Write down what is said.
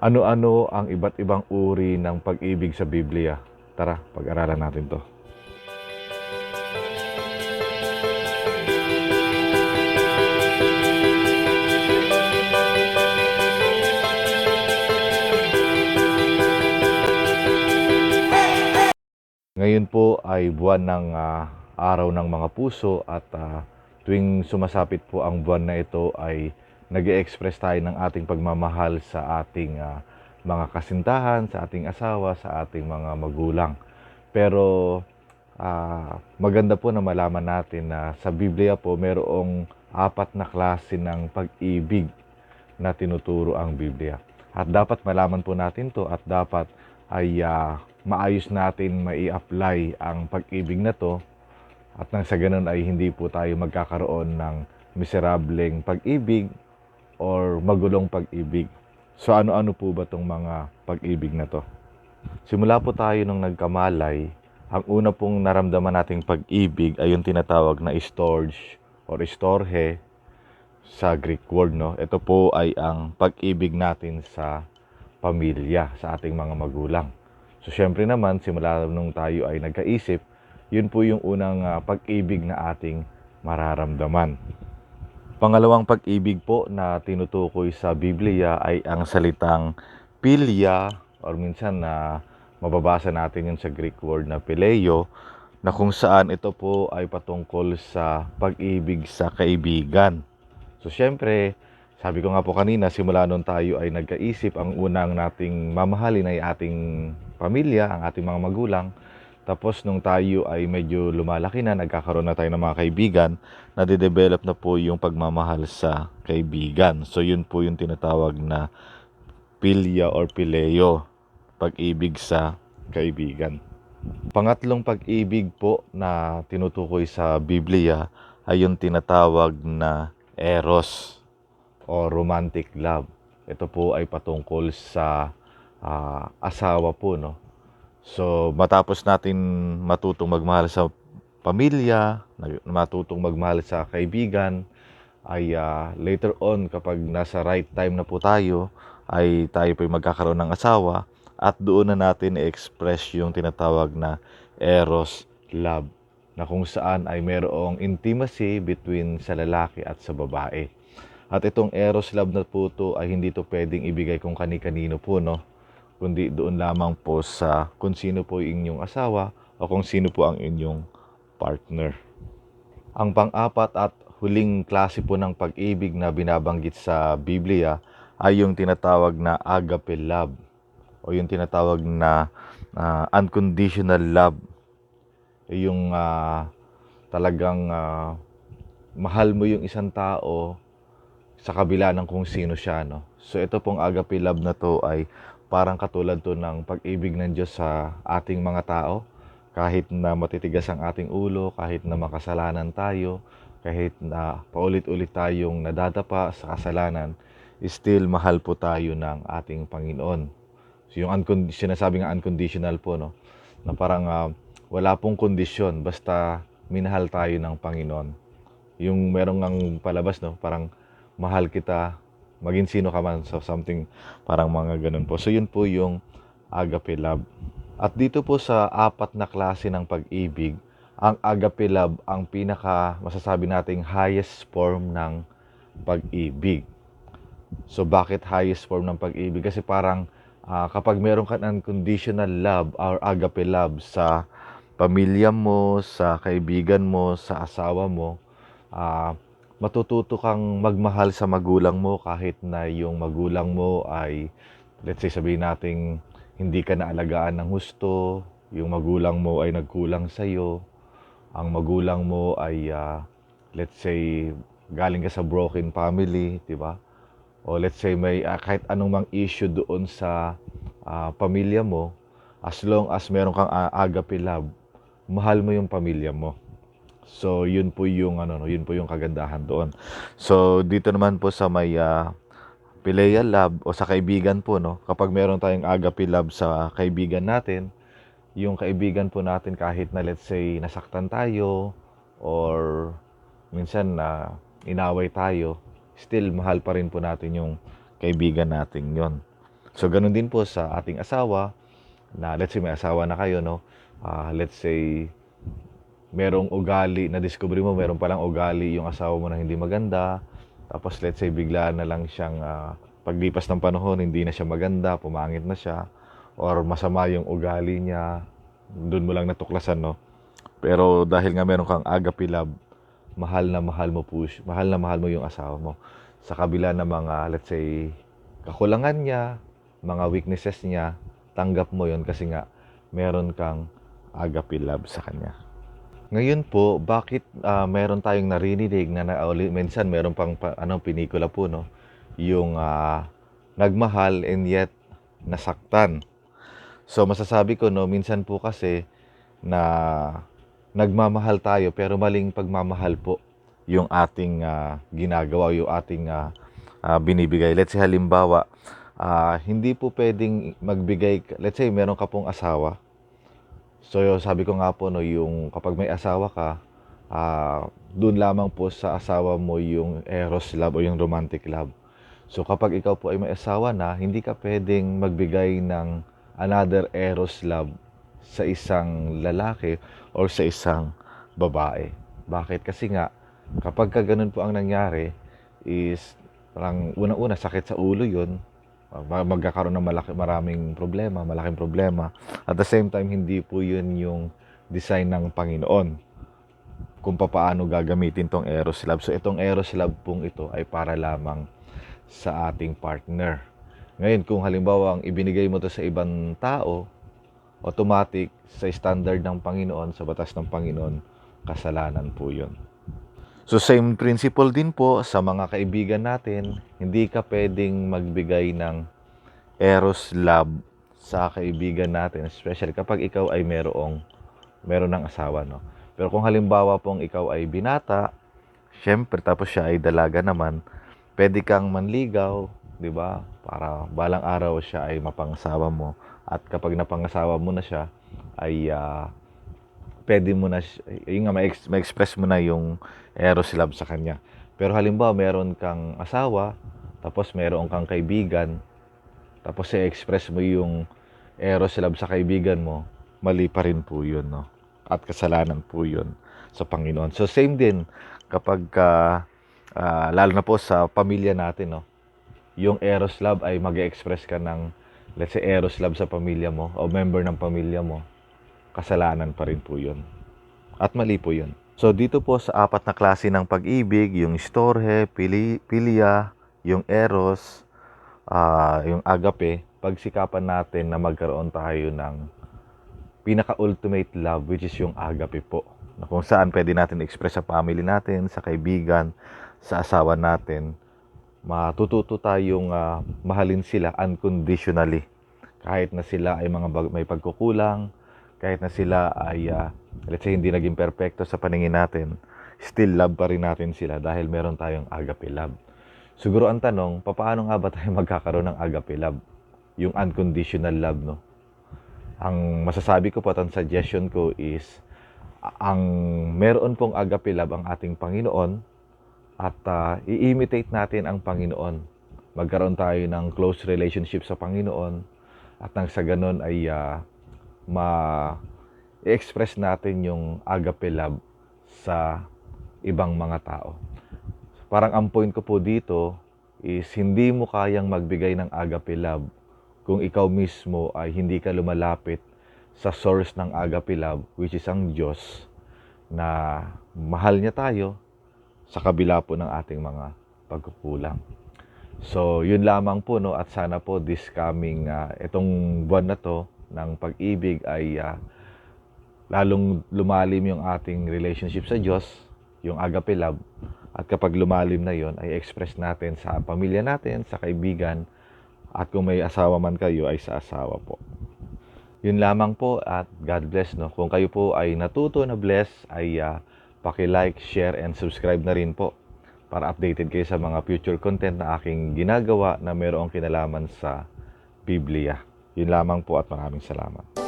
Ano-ano ang iba't ibang uri ng pag-ibig sa Biblia? Tara, pag-aralan natin to. Ngayon po ay buwan ng ah, araw ng mga puso at ah, tuwing sumasapit po ang buwan na ito ay nag express tayo ng ating pagmamahal sa ating ah, mga kasintahan, sa ating asawa, sa ating mga magulang. Pero ah, maganda po na malaman natin na sa Biblia po mayroong apat na klase ng pag-ibig na tinuturo ang Biblia. At dapat malaman po natin to at dapat ay ah, maayos natin mai-apply ang pag-ibig na to at nang sa ganun ay hindi po tayo magkakaroon ng miserableng pag-ibig or magulong pag-ibig. So ano-ano po ba tong mga pag-ibig na to? Simula po tayo nung nagkamalay, ang una pong naramdaman nating pag-ibig ay yung tinatawag na storge or storge sa Greek word, no? Ito po ay ang pag-ibig natin sa pamilya, sa ating mga magulang. So, syempre naman, simula nung tayo ay nagkaisip, yun po yung unang ah, pag-ibig na ating mararamdaman. Pangalawang pag-ibig po na tinutukoy sa Biblia ay ang salitang pilya or minsan na mababasa natin yun sa Greek word na pileo na kung saan ito po ay patungkol sa pag-ibig sa kaibigan. So syempre, sabi ko nga po kanina, simula nung tayo ay nagkaisip, ang unang nating mamahalin ay ating pamilya, ang ating mga magulang. Tapos nung tayo ay medyo lumalaki na, nagkakaroon na tayo ng mga kaibigan, nade-develop na po yung pagmamahal sa kaibigan. So yun po yung tinatawag na pilya or pileo, pag-ibig sa kaibigan. Pangatlong pag-ibig po na tinutukoy sa Biblia ay yung tinatawag na eros o romantic love. Ito po ay patungkol sa ah, asawa po, no? So, matapos natin matutong magmahal sa pamilya, matutong magmahal sa kaibigan, ay ah, later on kapag nasa right time na po tayo, ay tayo po magkakaroon ng asawa at doon na natin i-express yung tinatawag na eros love na kung saan ay mayroong intimacy between sa lalaki at sa babae. At itong eros love na po to ay hindi to pwedeng ibigay kung kani-kanino po, no? Kundi doon lamang po sa kung sino po inyong asawa o kung sino po ang inyong partner. Ang pang-apat at huling klase po ng pag-ibig na binabanggit sa Biblia ay yung tinatawag na agape love o yung tinatawag na ah, unconditional love. Yung ah, talagang ah, mahal mo yung isang tao sa kabila ng kung sino siya, no? So ito pong agape love na to ay parang katulad to ng pag-ibig ng Diyos sa ating mga tao. Kahit na matitigas ang ating ulo, kahit na makasalanan tayo, kahit na paulit-ulit tayong nadadapa sa kasalanan, still mahal po tayo ng ating Panginoon. So yung uncond- sinasabi nga unconditional po, no? Na parang ah, wala pong kondisyon, basta minahal tayo ng Panginoon. Yung merong ang palabas, no? Parang mahal kita, maging sino ka man. So something parang mga ganun po. So yun po yung agape love. At dito po sa apat na klase ng pag-ibig, ang agape love ang pinaka masasabi nating highest form ng pag-ibig. So bakit highest form ng pag-ibig? Kasi parang ah, kapag meron ka ng unconditional love or agape love sa pamilya mo, sa kaibigan mo, sa asawa mo, ah, matututo kang magmahal sa magulang mo kahit na yung magulang mo ay let's say sabihin nating hindi ka naalagaan ng husto, yung magulang mo ay nagkulang sa iyo, ang magulang mo ay ah, let's say galing ka sa broken family, 'di ba? O let's say may ah, kahit anong mang issue doon sa ah, pamilya mo, as long as meron kang agape love, mahal mo yung pamilya mo. So, yun po yung ano, no, yun po yung kagandahan doon. So, dito naman po sa may ah, Philia love o sa kaibigan po, no, kapag meron tayong agape love sa kaibigan natin, yung kaibigan po natin kahit na let's say nasaktan tayo or minsan na inaway tayo, still mahal pa rin po natin yung kaibigan natin yon. So ganun din po sa ating asawa na let's say may asawa na kayo no. Ah, let's say merong ugali na discovery mo, meron palang ugali yung asawa mo na hindi maganda. Tapos let's say bigla na lang siyang ah, paglipas ng panahon hindi na siya maganda, pumangit na siya or masama yung ugali niya. Doon mo lang natuklasan no. Pero dahil nga meron kang agape love, mahal na mahal mo po, mahal na mahal mo yung asawa mo. Sa kabila ng mga let's say kakulangan niya, mga weaknesses niya, tanggap mo yon kasi nga meron kang agape love sa kanya. Ngayon po, bakit ah, meron tayong narinig na, na uli- minsan meron pang pa, anong pinikula po no, yung ah, nagmahal and yet nasaktan. So masasabi ko no, minsan po kasi na nagmamahal tayo pero maling pagmamahal po yung ating ah, ginagawa, yung ating ah, ah, binibigay. Let's say halimbawa, ah, hindi po pwedeng magbigay, let's say meron ka pong asawa, So sabi ko nga po no, yung kapag may asawa ka, ah doon lamang po sa asawa mo yung eros love o yung romantic love. So kapag ikaw po ay may asawa na, hindi ka pwedeng magbigay ng another eros love sa isang lalaki or sa isang babae. Bakit? Kasi nga, kapag ka ganun po ang nangyari, is parang unang-una sakit sa ulo yun, magkakaroon ng malaki, maraming problema, malaking problema. At the same time, hindi po yun yung design ng Panginoon kung paano gagamitin tong Eros Love. So itong Eros Love pong ito ay para lamang sa ating partner. Ngayon, kung halimbawa ang ibinigay mo to sa ibang tao, automatic sa standard ng Panginoon, sa batas ng Panginoon, kasalanan po yun. So same principle din po sa mga kaibigan natin, hindi ka pwedeng magbigay ng eros love sa kaibigan natin, especially kapag ikaw ay merong meron ng asawa, no. Pero kung halimbawa pong ikaw ay binata, syempre tapos siya ay dalaga naman, pwede kang manligaw, 'di ba? Para balang araw siya ay mapangasawa mo at kapag napangasawa mo na siya ay ah, pwede mo na, yun nga, ma-ex- ma-express mo na yung eros love sa kanya. Pero halimbawa, meron kang asawa, tapos meron kang kaibigan, tapos i-express mo yung eros love sa kaibigan mo, mali pa rin po yun, no? At kasalanan po yun sa Panginoon. So, same din kapag, ka, ah, lalo na po sa pamilya natin, no? Yung eros love ay mag express ka ng, let's say, eros love sa pamilya mo o member ng pamilya mo, kasalanan pa rin po yun. At mali po yun. So dito po sa apat na klase ng pag-ibig, yung storge, pili, pilia, yung eros, ah, yung agape, pagsikapan natin na magkaroon tayo ng pinaka-ultimate love which is yung agape po. Na kung saan pwede natin express sa family natin, sa kaibigan, sa asawa natin, matututo tayong ah, mahalin sila unconditionally. Kahit na sila ay mga may pagkukulang, kahit na sila ay ah, let's say hindi naging perfecto sa paningin natin, still love pa rin natin sila dahil meron tayong agape love. Siguro ang tanong, paano nga ba tayo magkakaroon ng agape love? Yung unconditional love, no? Ang masasabi ko po at ang suggestion ko is, ang meron pong agape love ang ating Panginoon at ah, i-imitate natin ang Panginoon. Magkaroon tayo ng close relationship sa Panginoon at nang sa ganun ay ah, ma-express natin yung agape love sa ibang mga tao. Parang ang point ko po dito is hindi mo kayang magbigay ng agape love kung ikaw mismo ay hindi ka lumalapit sa source ng agape love which is ang Diyos na mahal niya tayo sa kabila po ng ating mga pagkukulang. So, yun lamang po no at sana po this coming ah, itong buwan na to ng pag-ibig ay ah, lalong lumalim yung ating relationship sa Diyos, yung agape love. At kapag lumalim na yon ay express natin sa pamilya natin, sa kaibigan, at kung may asawa man kayo ay sa asawa po. Yun lamang po at God bless no. Kung kayo po ay natuto na bless ay ah, paki-like, share and subscribe na rin po para updated kayo sa mga future content na aking ginagawa na mayroong kinalaman sa Biblia. Yun lamang po at maraming salamat.